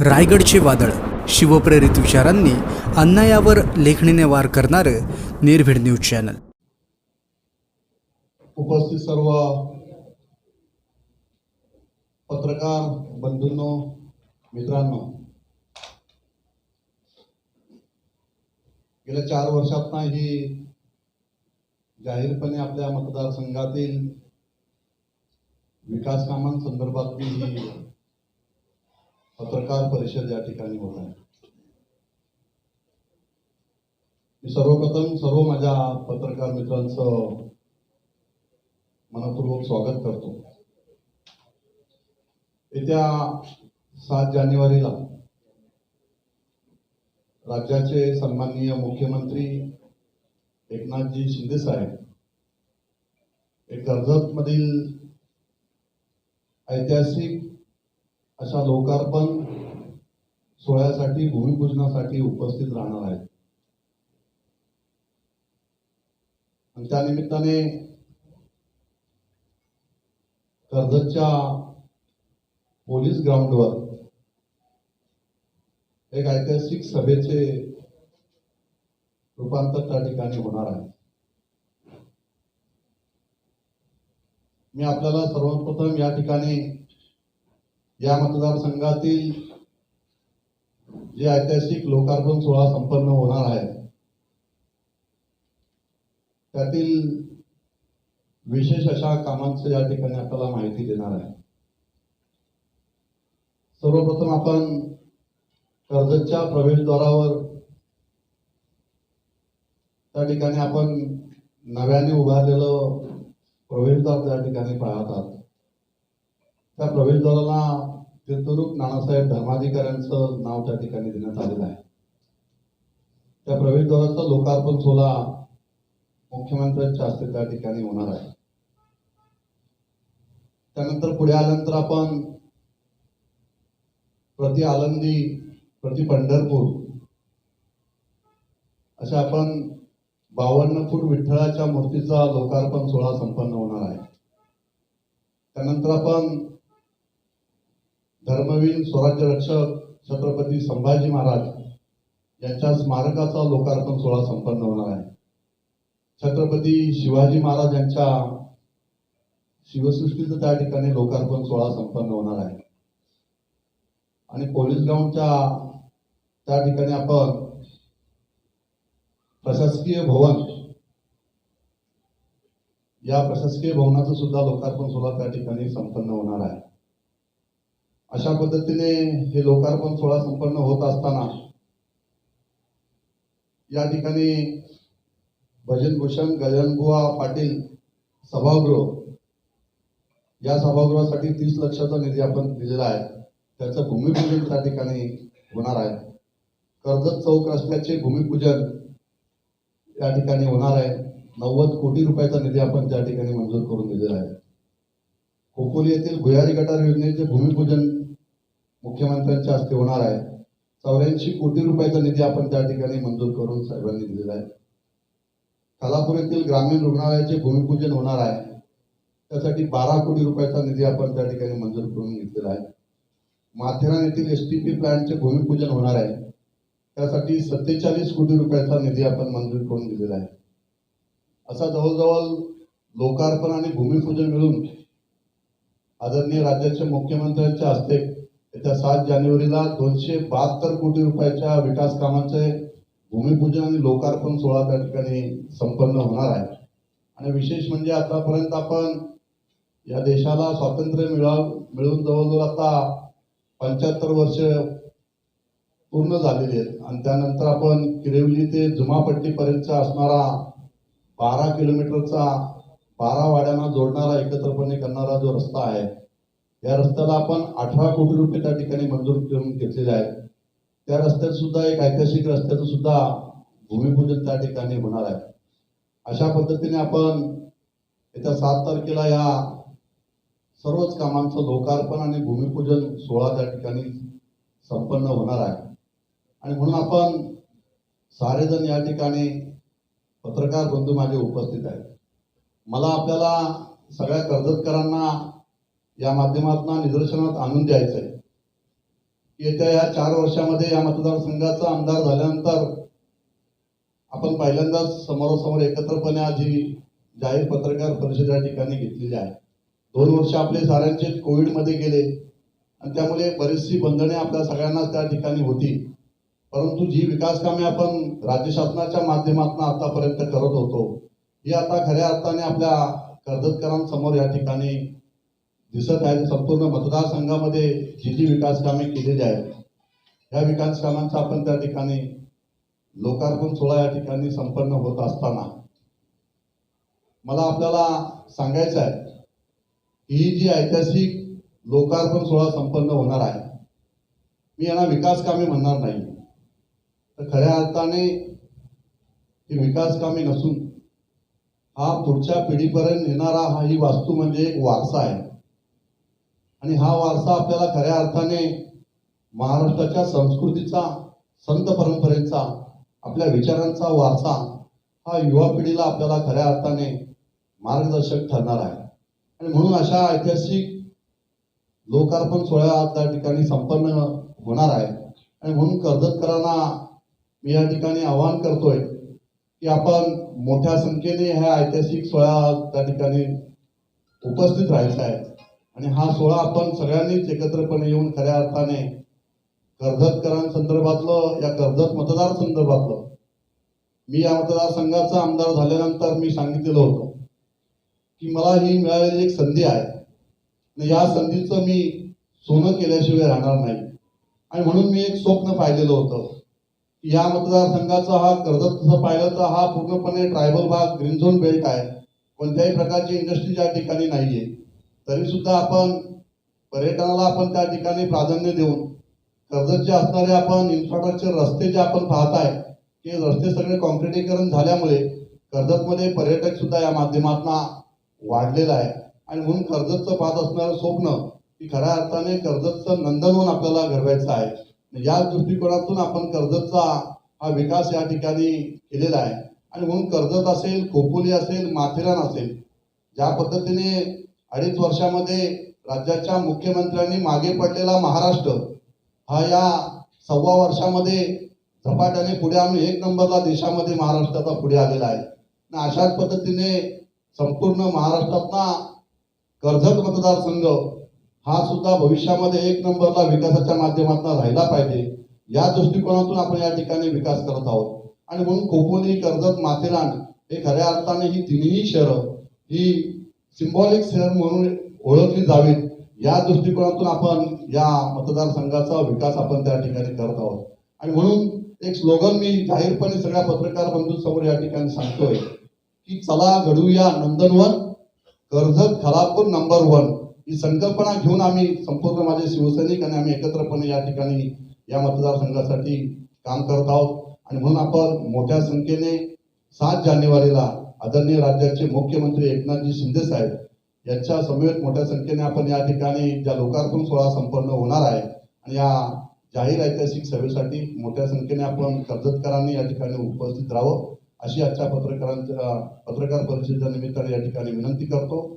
रायगडचे वादळ. शिवप्रेरित विचारांनी अन्यायावर लेखणीने वार करणारं निर्भीड न्यूज चॅनल. उपस्थित सर्व पत्रकार बंधूंनो मित्रांनो गेल्या चार वर्षात ही जाहीरपणे आपल्या मतदारसंघातील विकास कामांसंदर्भातली ही पत्रकार परिषद या ठिकाणी होत आहे. मी सर्वप्रथम सर्व माझ्या पत्रकार मित्रांचं मनपूर्वक स्वागत करतो. येत्या सात जानेवारीला राज्याचे सन्माननीय मुख्यमंत्री एकनाथजी शिंदे साहेब एक कर्जतमधील ऐतिहासिक अशा लोकार्पण सोहळ्यासाठी भूमिपूजनासाठी उपस्थित राहणार आहेत. आणि त्या निमित्ताने कर्जतच्या पोलीस ग्राउंडवर एक ऐतिहासिक सभेचे रूपांतर त्या ठिकाणी होणार आहे. मी आपल्याला सर्वप्रथम या ठिकाणी या मतदारसंघातील जे ऐतिहासिक लोकार्पण सोहळा संपन्न होणार आहे त्यातील विशेष अशा कामांचं या ठिकाणी आपल्याला माहिती देणार आहे. सर्वप्रथम आपण कर्जतच्या प्रवेशद्वारावर त्या ठिकाणी आपण नव्याने उभारलेलं प्रवेशद्वार त्या ठिकाणी पाहतात त्या प्रवेशद्वाराला तीर्थरूप नानासाहेब धर्माधिकाऱ्यांचं नाव त्या ठिकाणी देण्यात आलेलं आहे. त्या प्रवेशद्वाराचा लोकार्पण सोहळा मुख्यमंत्र्यांच्या हस्ते त्या ठिकाणी होणार आहे. त्यानंतर पुढे आल्यानंतर आपण प्रति आलंदी प्रति पंढरपूर अशा आपण बावन्न फूट विठ्ठलाच्या मूर्तीचा लोकार्पण सोहळा संपन्न होणार आहे. त्यानंतर आपण धर्मवीर स्वराज्य रक्षक छत्रपती संभाजी महाराज यांच्या स्मारकाचा लोकार्पण सोहळा संपन्न होणार आहे. छत्रपती शिवाजी महाराज यांच्या शिवसृष्टीचं त्या ठिकाणी लोकार्पण सोहळा संपन्न होणार आहे. आणि पोलीस ग्राउंडच्या त्या ठिकाणी आपण प्रशासकीय भवन या प्रशासकीय भवनाचं सुद्धा लोकार्पण सोहळा त्या ठिकाणी संपन्न होणार आहे. अशा पद्धतीने हे लोकार्पण सोहळा संपन्न होत असताना या ठिकाणी भजनभूषण गजानबुवा पाटील सभागृह या सभागृहासाठी तीस लक्षाचा निधी आपण दिलेला आहे. त्याचं भूमिपूजन त्या ठिकाणी होणार आहे. कर्जत चौक रस्त्याचे भूमिपूजन या ठिकाणी होणार आहे. नव्वद कोटी रुपयाचा निधी आपण त्या ठिकाणी मंजूर करून दिलेला आहे. खोपोली येथील भुयारी गटार योजनेचे भूमिपूजन मुख्यमंत्र्यांच्या हस्ते होणार आहे. चौऱ्याऐंशी कोटी रुपयाचा निधी आपण त्या ठिकाणी मंजूर करून साहेबांनी दिलेला आहे. खालापूर येथील ग्रामीण रुग्णालयाचे भूमिपूजन होणार आहे. त्यासाठी बारा कोटी रुपयाचा निधी आपण त्या ठिकाणी मंजूर करून घेतलेला आहे. माथेरान येथील एस टी पी प्लॅनचे भूमिपूजन होणार आहे. त्यासाठी सत्तेचाळीस कोटी रुपयाचा निधी आपण मंजूर करून दिलेला आहे. असा जवळजवळ लोकार्पण आणि भूमिपूजन मिळून आदरणीय राज्याच्या मुख्यमंत्र्यांच्या हस्ते येत्या सात जानेवारीला दोनशे बहात्तर कोटी रुपयाच्या विकास कामांचे भूमिपूजन आणि लोकार्पण सोहळा त्या ठिकाणी संपन्न होणार आहे. आणि विशेष म्हणजे आतापर्यंत आपण या देशाला स्वातंत्र्य मिळव मिळून जवळजवळ आता पंच्याहत्तर वर्ष पूर्ण झालेली आहेत. आणि त्यानंतर आपण किरेवली ते जुमापट्टीपर्यंतचा असणारा बारा किलोमीटरचा बारा वाड्यांना जोडणारा एकत्रपणे करणारा जो रस्ता आहे या रस्त्याला आपण अठरा कोटी रुपये त्या ठिकाणी मंजूर करून घेतलेले आहेत. त्या रस्त्यात सुद्धा एक ऐतिहासिक रस्त्याचं सुद्धा भूमिपूजन त्या ठिकाणी होणार आहे. अशा पद्धतीने आपण येत्या सात तारखेला या सर्वच कामांचं लोकार्पण आणि भूमिपूजन सोहळा त्या ठिकाणी संपन्न होणार आहे. आणि म्हणून आपण सारेजण या ठिकाणी पत्रकार बंधू माझे उपस्थित आहेत. मला आपल्याला सगळ्या कर्जतकरांना या माध्यमातून निदर्शनात आणून द्यायचं आहे येत्या या चार वर्षामध्ये या मतदारसंघाचा आमदार झाल्यानंतर आपण पहिल्यांदाच समोरासमोर एकत्रपणे आज ही जाहीर पत्रकार परिषद या ठिकाणी घेतलेली आहे. दोन वर्ष आपले साऱ्यांचे कोविडमध्ये गेले आणि त्यामुळे बरीचशी बंधने आपल्या सगळ्यांनाच त्या ठिकाणी होती. परंतु जी विकास कामे आपण राज्य शासनाच्या माध्यमातून आतापर्यंत करत होतो ही आता खऱ्या अर्थाने आपल्या कर्जतकरांसमोर या ठिकाणी दिसत आहे. संपूर्ण मतदारसंघामध्ये जी जी विकास कामे केलेली आहेत या विकास कामांचा आपण त्या ठिकाणी लोकार्पण सोहळा या ठिकाणी संपन्न होत असताना मला आपल्याला सांगायचं आहे की ही जी ऐतिहासिक लोकार्पण सोहळा संपन्न होणार आहे मी यांना विकास कामे म्हणणार नाही. तर खऱ्या अर्थाने ही विकास कामे नसून हा पुढच्या पिढीपर्यंत नेणारा हा ही वास्तू म्हणजे एक वारसा आहे. आणि हा वारसा आपल्याला खऱ्या अर्थाने महाराष्ट्राच्या संस्कृतीचा संत परंपरेचा आपल्या विचारांचा वारसा हा युवा पिढीला आपल्याला खऱ्या अर्थाने मार्गदर्शक ठरणार आहे. आणि म्हणून अशा ऐतिहासिक लोकार्पण सोहळा त्या ठिकाणी संपन्न होणार आहे. आणि म्हणून कर्जतकरांना मी या ठिकाणी आवाहन करतोय की आपण मोठ्या संख्येने ह्या ऐतिहासिक सोहळा त्या ठिकाणी उपस्थित राहायचं आहे. आणि हा सोहळा आपण सगळ्यांनीच एकत्रपणे येऊन खऱ्या अर्थाने कर्जतकरांसंदर्भातलं या कर्जत मतदार संदर्भातलं मी या मतदारसंघाचा आमदार झाल्यानंतर मी सांगितलेलं होतं की मला ही मिळालेली एक संधी आहे. आणि या संधीचं मी सोनं केल्याशिवाय राहणार नाही. आणि म्हणून मी एक स्वप्न पाहिलेलं होतं की या मतदारसंघाचा हा कर्जत तसं पाहिलं तर हा पूर्णपणे ट्रायबल भाग ग्रीन झोन बेल्ट आहे. कोणत्याही प्रकारची इंडस्ट्री त्या ठिकाणी आहे तरी सुद्धा आपण पर्यटनाला आपण त्या ठिकाणी प्राधान्य देऊन कर्जतचे असणारे आपण इन्फ्रास्ट्रक्चर रस्ते जे आपण पाहताय ते रस्ते सगळे कॉन्क्रिटीकरण झाल्यामुळे कर्जतमध्ये पर्यटक सुद्धा या माध्यमातून वाढलेला आहे. आणि म्हणून कर्जतचं पाहत असणारं स्वप्न की खऱ्या अर्थाने कर्जतचं नंदनवन आपल्याला घडवायचं आहे. म्हणजे या दृष्टिकोनातून आपण कर्जतचा हा विकास या ठिकाणी केलेला आहे. आणि म्हणून कर्जत असेल खोपोली असेल माथेरान असेल ज्या पद्धतीने अडीच वर्षामध्ये राज्याच्या मुख्यमंत्र्यांनी मागे पडलेला महाराष्ट्र हा या सव्वा वर्षामध्ये झपाट्याने पुढे आम्ही एक नंबरला देशामध्ये महाराष्ट्राचा पुढे आलेला आहे. आणि अशाच पद्धतीने संपूर्ण महाराष्ट्रातला कर्जत मतदारसंघ हा सुद्धा भविष्यामध्ये एक नंबरला विकासाच्या माध्यमातून राहिला पाहिजे. या दृष्टिकोनातून आपण या ठिकाणी विकास करत आहोत. आणि म्हणून खोपोली कर्जत माथेरान हे खऱ्या अर्थाने ही तिन्ही शहरं ही सिम्बॉलिक शहर म्हणून ओळखली जावीत. या दृष्टिकोनातून आपण या मतदारसंघाचा विकास आपण त्या ठिकाणी करत आहोत. आणि म्हणून एक स्लोगन मी जाहीरपणे सगळ्या पत्रकार बंधूंसमोर या ठिकाणी सांगतोय की चला घडूया नंदनवन कर्जत खलापूर नंबर वन. ही संकल्पना घेऊन आम्ही संपूर्ण माझे शिवसैनिक आणि आम्ही एकत्रपणे या ठिकाणी या मतदारसंघासाठी काम करत आहोत. आणि म्हणून आपण मोठ्या संख्येने सात जानेवारीला आदरणीय राज्याचे मुख्यमंत्री एकनाथजी शिंदे साहेब यांच्या समवेत मोठ्या संख्येने आपण या ठिकाणी ज्या लोकार्पण सोहळा संपन्न होणार आहे आणि या जाहीर ऐतिहासिक सभेसाठी मोठ्या संख्येने आपण कर्जतकरांनी या ठिकाणी उपस्थित राहावं अशी आजच्या पत्रकारांच्या पत्रकार परिषदेच्या निमित्ताने या ठिकाणी विनंती करतो.